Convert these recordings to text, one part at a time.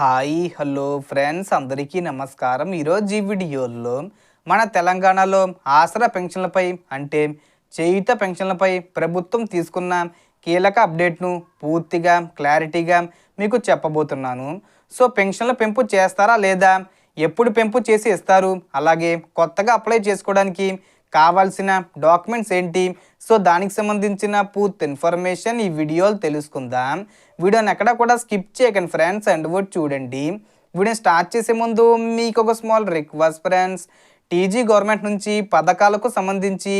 Hi hello friends. అందరికీ నమస్కారం. ఈరోజు ఈ వీడియోలో మన తెలంగాణలో ఆసరా పెన్షన్లపై అంటే చేయుత పెన్షన్లపై ప్రభుత్వం తీసుకున్న కీలక అప్డేట్ను పూర్తిగా క్లారిటీగా మీకు చెప్పబోతున్నాను. సో పెన్షన్ల పెంపు చేస్తారా లేదా ఎప్పుడు పెంపు చేసి ఇస్తారు అలాగే కొత్తగా అప్లై చేసుకోవడానికి కావాల్సిన డాక్యుమెంట్స్ ఏంటి? సో దానికి సంబంధించిన పూర్తి ఇన్ఫర్మేషన్ ఈ వీడియోలు తెలుసుకుందాం. వీడియోని ఎక్కడ కూడా స్కిప్ చేయకండి ఫ్రెండ్స్ అండ్ వర్డ్ చూడండి. వీడియో స్టార్ట్ చేసే ముందు మీకు ఒక small request friends. TG government నుంచి పథకాలకు సంబంధించి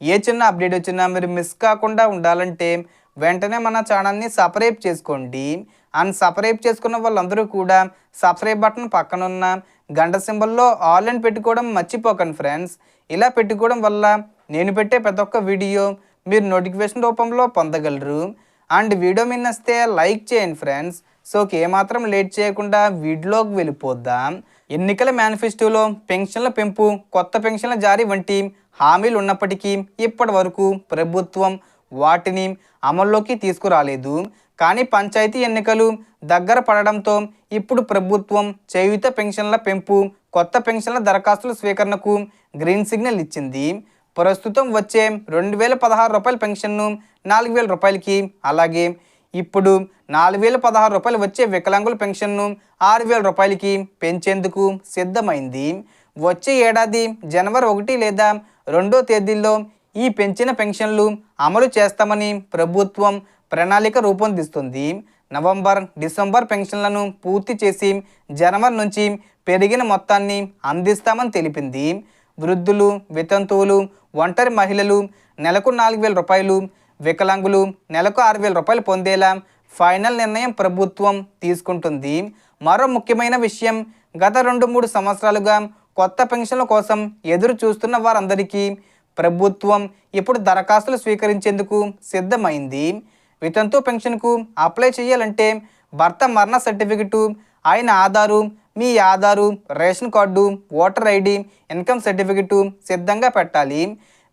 ఏ చిన్న అప్డేట్ వచ్చినా మీరు మిస్ కాకుండా ఉండాలంటే వెంటనే మన ఛానల్ని సబ్స్క్రైబ్ చేసుకోండి. అండ్ సబ్స్క్రైబ్ చేసుకున్న వాళ్ళందరూ కూడా సబ్స్క్రైబ్ బటన్ పక్కన ఉన్న గంట సింబల్లో ఆల్ అని పెట్టుకోవడం మర్చిపోకండి ఫ్రెండ్స్. ఇలా పెట్టుకోవడం వల్ల నేను పెట్టే ప్రతి ఒక్క వీడియో మీరు నోటిఫికేషన్ రూపంలో పొందగలరు. అండ్ వీడియో మీద నచ్చితే లైక్ చేయండి ఫ్రెండ్స్. సో ఏమాత్రం లేట్ చేయకుండా వీడియోకి వెళ్ళిపోద్దాం ఎన్నికల మేనిఫెస్టోలో పెన్షన్ల పెంపు కొత్త పెన్షన్ల జారీ వంటి హామీలు ఉన్నప్పటికీ ఇప్పటి వరకు ప్రభుత్వం వాటిని అమల్లోకి తీసుకురాలేదు. కానీ పంచాయతీ ఎన్నికలు దగ్గర పడడంతో ఇప్పుడు ప్రభుత్వం చేయుత పెన్షన్ల పెంపు కొత్త పెన్షన్ల దరఖాస్తుల స్వీకరణకు గ్రీన్ సిగ్నల్ ఇచ్చింది. ప్రస్తుతం వచ్చే రెండు వేల పదహారు రూపాయల పెన్షన్ను నాలుగు వేల రూపాయలకి అలాగే ఇప్పుడు నాలుగు వేల పదహారు రూపాయలు వచ్చే వికలాంగుల పెన్షన్ను ఆరు వేల రూపాయలకి పెంచేందుకు సిద్ధమైంది. వచ్చే ఏడాది జనవరి ఒకటి లేదా రెండో తేదీల్లో ఈ పెంచిన పెన్షన్లు అమలు చేస్తామని ప్రభుత్వం ప్రణాళిక రూపొందిస్తుంది. నవంబర్ డిసెంబర్ పెన్షన్లను పూర్తి చేసి జనవరి నుంచి పెరిగిన మొత్తాన్ని అందిస్తామని తెలిపింది. వృద్ధులు వితంతువులు ఒంటరి మహిళలు నెలకు నాలుగు వేల రూపాయలు వికలాంగులు నెలకు ఆరు వేల రూపాయలు పొందేలా ఫైనల్ నిర్ణయం ప్రభుత్వం తీసుకుంటుంది. మరో ముఖ్యమైన విషయం గత రెండు మూడు సంవత్సరాలుగా కొత్త పెన్షన్ల కోసం ఎదురు చూస్తున్న వారందరికీ ప్రభుత్వం ఇప్పుడు దరఖాస్తులు స్వీకరించేందుకు సిద్ధమైంది. వితంతు పెన్షన్కు అప్లై చేయాలంటే భర్త మరణ సర్టిఫికెటు ఆయన ఆధారు మీ Aadhaar ration card voter ID income certificate సిద్ధంగా పెట్టాలి.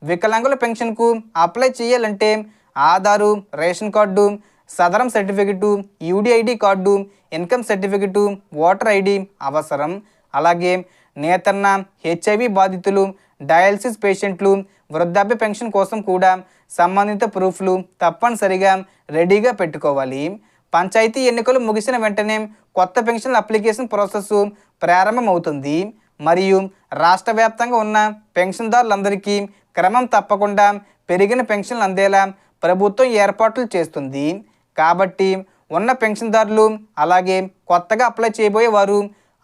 వికలాంగుల పెన్షన్కు అప్లై చేయాలంటే ఆధారు రేషన్ కార్డు సదరం certificate UDID card income certificate voter ID అవసరం. అలాగే నేతన్న హెచ్ఐవి బాధితులు డయాలసిస్ పేషెంట్లు వృద్ధాప్య పెన్షన్ కోసం కూడా సంబంధిత ప్రూఫ్లు తప్పనిసరిగా రెడీగా పెట్టుకోవాలి. పంచాయతీ ఎన్నికలు ముగిసిన వెంటనే కొత్త పెన్షన్ల అప్లికేషన్ ప్రాసెస్ ప్రారంభమవుతుంది. మరియు రాష్ట్ర వ్యాప్తంగా ఉన్న పెన్షన్దారులందరికీ క్రమం తప్పకుండా పెరిగిన పెన్షన్లు అందేలా ప్రభుత్వం ఏర్పాట్లు చేస్తుంది. కాబట్టి ఉన్న పెన్షన్దారులు అలాగే కొత్తగా అప్లై చేయబోయే వారు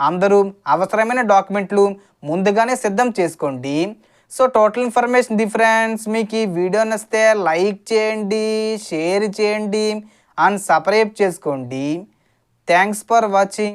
అందరూ అవసరమైన డాక్యుమెంట్లు ముందుగానే సిద్ధం చేసుకోండి. సో టోటల్ ఇన్ఫర్మేషన్ డిఫరెన్స్ మీకు ఈ వీడియో నచ్చితే లైక్ చేయండి షేర్ చేయండి అండ్ సబ్స్క్రైబ్ చేసుకోండి. Thanks for watching.